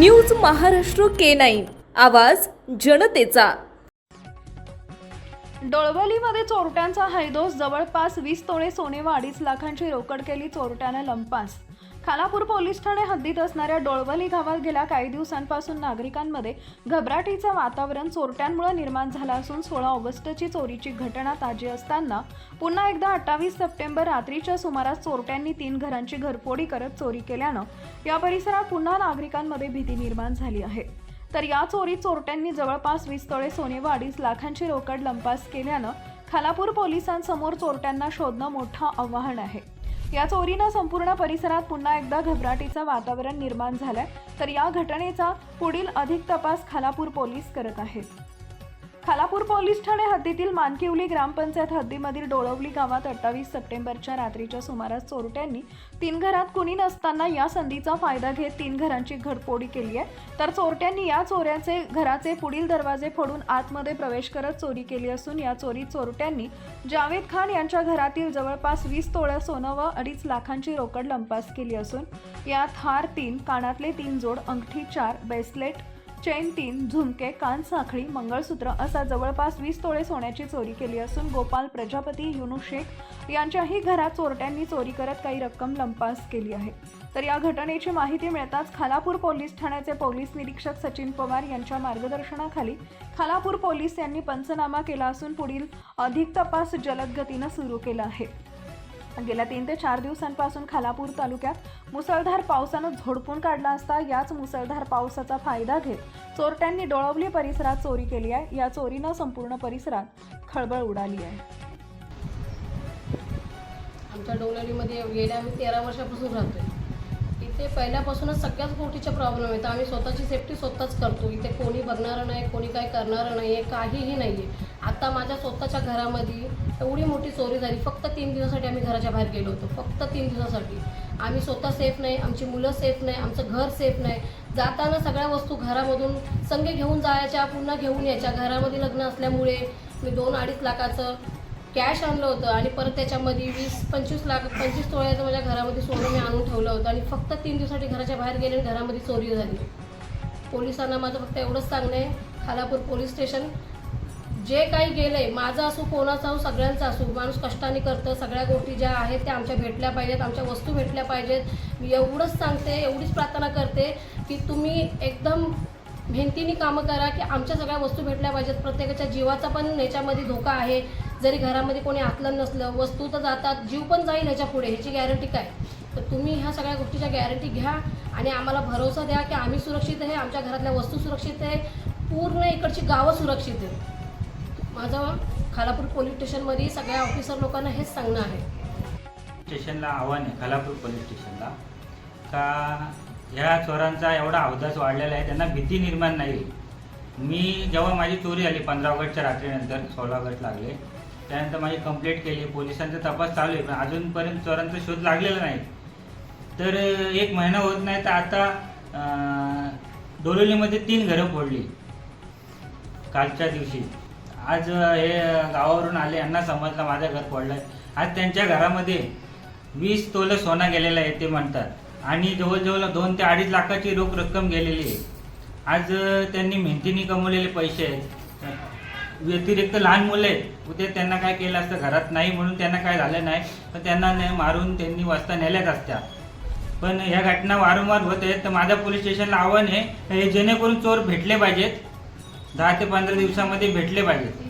News Maharashtra K nine. आवाज जनतेचा. डोळवलीमध्ये चोरट्यांचा हैदोस जवळपास वीस तोळे सोने व अडीच लाखांची रोकड केली चोरट्याने लंपास. खालापूर पोलीस ठाणे हद्दीत असणाऱ्या डोळवली गावात गेल्या काही दिवसांपासून नागरिकांमध्ये घबराटीचं वातावरण चोरट्यांमुळे निर्माण झालं असून सोळा ऑगस्टची चोरीची घटना ताजी असताना पुन्हा एकदा अठ्ठावीस सप्टेंबर रात्रीच्या सुमारास चोरट्यांनी तीन घरांची घरफोडी करत चोरी केल्यानं या परिसरात पुन्हा नागरिकांमध्ये भीती निर्माण झाली आहे. तर या चोरीत चोरट्यांनी जवळपास वीस तोळे सोने व अडीच लाखांची रोकड लंपास केल्यानं खालापूर पोलिसांसमोर चोरट्यांना शोधणं मोठं आव्हान आहे. या चोरीनं संपूर्ण परिसरात पुन्हा एकदा घबराटीचं वातावरण निर्माण झालंय. तर या घटनेचा पुढील अधिक तपास खालापूर पोलीस करत आहेत. खालापूर पोलीस ठाणे हद्दीतील मानकिवली ग्रामपंचायत हद्दीमधील डोळवली गावात अठ्ठावीस सप्टेंबरच्या रात्रीच्या सुमारास चोरट्यांनी तीन घरात कुणी नसताना या संधीचा फायदा घेत तीन घरांची घडफोडी केली आहे. तर चोरट्यांनी या चोऱ्याचे घराचे पुढील दरवाजे फोडून आतमध्ये प्रवेश करत चोरी केली असून या चोरीत चोरट्यांनी जावेद खान यांच्या घरातील जवळपास वीस तोळ्या सोनं व अडीच लाखांची रोकड लंपास केली असून यात हार तीन कानातले तीन जोड अंगठी चार ब्रेसलेट चेन तीन झुमके कान साखळी मंगळसूत्र असा जवळपास वीस तोळे सोन्याची चोरी केली असून गोपाल प्रजापती युनू शेख यांच्याही घरात चोरट्यांनी चोरी करत काही रक्कम लंपास केली आहे. तर या घटनेची माहिती मिळताच खालापूर पोलीस ठाण्याचे पोलीस निरीक्षक सचिन पवार यांच्या मार्गदर्शनाखाली खालापूर पोलीस यांनी पंचनामा केला असून पुढील अधिक तपास जलद गतीनं सुरू केला आहे. गेल्या तीन ते चार दिवसांपासून खालापूर तालुक्यात मुसळधार पावसानं झोडपून काढला असता याच मुसळधार पावसाचा फायदा घेत चोरट्यांनी डोळवली परिसरात चोरी केली आहे. या चोरीनं संपूर्ण परिसरात खळबळ उडाली आहे. आमच्या डोंगरलीमध्ये गेल्या आम्ही तेरा वर्षापासून राहतोय. ते पहिल्यापासूनच सगळ्याच गोष्टीचे प्रॉब्लेम आहेत. आम्ही स्वतःची सेफ्टी स्वतःच करतो. इथे कोणी बघणारं नाही कोणी काही करणारं नाही आहे काहीही नाही आहे आता माझ्या स्वतःच्या घरामध्ये एवढी मोठी चोरी झाली. फक्त तीन दिवसासाठी आम्ही घराच्या बाहेर गेलो होतो. फक्त तीन दिवसासाठी. आम्ही स्वतः सेफ नाही आमची मुलं सेफ नाही आमचं घर सेफ नाही. जाताना सगळ्या वस्तू घरामधून संगे घेऊन जायच्या पुन्हा घेऊन यायच्या. घरामध्ये लग्न असल्यामुळे मी दोन अडीच लाखाचं कॅश आणलं होतं आणि परत त्याच्यामध्ये वीस पंचवीस लाख पंचवीस तोळ्याचं माझ्या घरामध्ये सोनं मी आणून ठेवलं होतं आणि फक्त तीन दिवसासाठी घराच्या बाहेर गेले आणि घरामध्ये चोरी झाली. पोलिसांना माझं फक्त एवढंच सांगणं आहे खालापूर पोलीस स्टेशन. जे काही गेलंय माझं असू कोणाचं असू सगळ्यांचं असू माणूस कष्टाने करतं सगळ्या गोष्टी ज्या आहेत त्या आमच्या भेटल्या पाहिजेत आमच्या वस्तू भेटल्या पाहिजेत. मी एवढंच सांगते एवढीच प्रार्थना करते की तुम्ही एकदम भिंतीने कामं करा की आमच्या सगळ्या वस्तू भेटल्या पाहिजेत. प्रत्येकाच्या जीवाचा पण याच्यामध्ये धोका आहे. जरी घरामध्ये कोणी आतलं नसलं वस्तू तर जातात जीव पण जाईल ह्याच्या पुढे ह्याची गॅरंटी काय? तर तुम्ही ह्या सगळ्या गोष्टीच्या गॅरंटी घ्या आणि आम्हाला भरोसा द्या की आम्ही सुरक्षित आहे आमच्या घरातल्या वस्तू सुरक्षित आहे पूर्ण इकडची गावं सुरक्षित आहे माझं खालापूर पोलीस स्टेशनमध्ये सगळ्या ऑफिसर लोकांना हेच सांगणं आहे. स्टेशनला आव्हान आहे खालापूर पोलीस स्टेशनला. का ह्या चोरांचा एवढा अवधास वाढलेला आहे त्यांना भीती निर्माण नाही मी जेव्हा माझी चोरी आली पंधरा ऑगस्टच्या रात्रीनंतर सोळा ऑगस्ट लागले त्यानंतर माझी कंप्लेंट केली पोलिसांचा तपास चालू आहे पण अजूनपर्यंत चोरांचा शोध लागलेला नाही. तर एक महिना होत नाही तर आता डोलोलीमध्ये तीन घरं फोडली. कालच्या दिवशी. आज हे गावावरून आले यांना समजलं माझं घर पडलं आहे आज त्यांच्या घरामध्ये वीस तोलं सोना गेलेला आहे ते म्हणतात. आणि जवळजवळ दोन ते अडीच लाखाची रोख रक्कम गेलेली आहे. आज त्यांनी मेहनतीने कमवलेले पैसे आहेत. व्यतिरिक्त लहान मुलं आहेत. उद्या त्यांना काय केलं असतं घरात नाही म्हणून त्यांना काय झालं नाही पण त्यांना नाही मारून त्यांनी वाजता नेल्याच असत्या. पण ह्या घटना वारंवार होत आहेत. तर माझ्या पोलीस स्टेशनला आव्हान आहे हे जेणेकरून चोर भेटले पाहिजेत. दहा ते पंधरा दिवसामध्ये भेटले पाहिजेत.